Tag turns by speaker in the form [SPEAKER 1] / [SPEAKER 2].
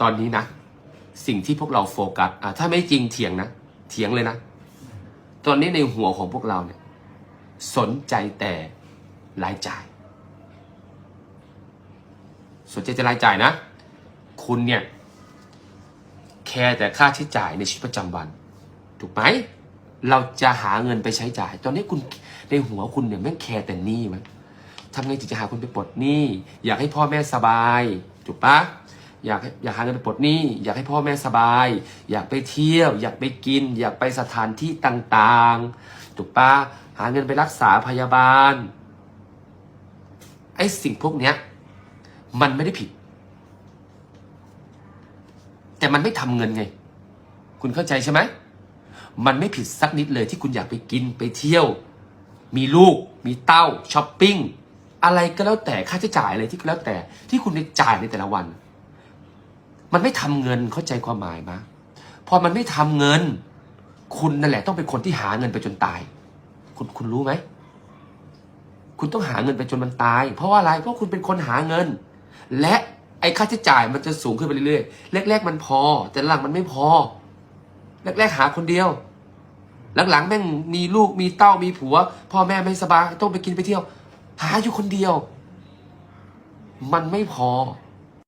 [SPEAKER 1] ตอนนี้นะ สิ่งที่พวกเราโฟกัสอะถ้าไม่จริงเถียงนะ เถียงเลยนะ ตอนนี้ในหัวของพวกเราเนี่ย สนใจแต่รายจ่าย สนใจแต่รายจ่ายนะ คุณเนี่ย แคร์แต่ค่าใช้จ่ายในชีวิตประจำวัน ถูกไหมเราจะหาเงินไปใช้จ่าย ตอนนี้คุณในหัวคุณเนี่ยแม่งแคร์แต่หนี้มั้ยทำไงถึงจะหาคนไปปลดหนี้ อยากให้พ่อแม่สบาย ถูกปะ อยากอยากหาเงินไปปลดหนี้อยากให้พ่อแม่สบาย อยากไปเที่ยว อยากไปกิน อยากไปสถานที่ต่างๆถูกปะหาเงินไปรักษาพยาบาลไอ้สิ่งพวกเนี้ย มันไม่ได้ผิด แต่มันไม่ทำเงินไง คุณเข้าใจใช่ไหมมันไม่ผิดสักนิดเลยที่คุณอยากไปกินไปเที่ยว มีลูก มีเต้าช้อปปิ้งอะไรก็แล้วแต่ค่าใช้จ่ายอะไรที่ก็แล้วแต่ที่คุณได้จ่ายในแต่ละวัน มันไม่ทำเงินเข้าใจความหมายมะพอมันไม่ทำเงิน คุณนั่นแหละต้องเป็นคนที่หาเงินไปจนตาย คุณคุณรู้ไหมคุณต้องหาเงินไปจนมันตาย เพราะว่าอะไรเพราะคุณเป็นคนหาเงิน และไอ้ค่าใช้จ่ายมันจะสูงขึ้นไปเรื่อยๆแรก ๆ มันพอ แต่หลังมันไม่พอ แรก ๆ หาคนเดียว หลังๆแม่งมีลูกมีเต้ามีผัว พ่อแม่ไม่สบายต้องไปกินไปเที่ยว หาอยู่คนเดียว มันไม่พอ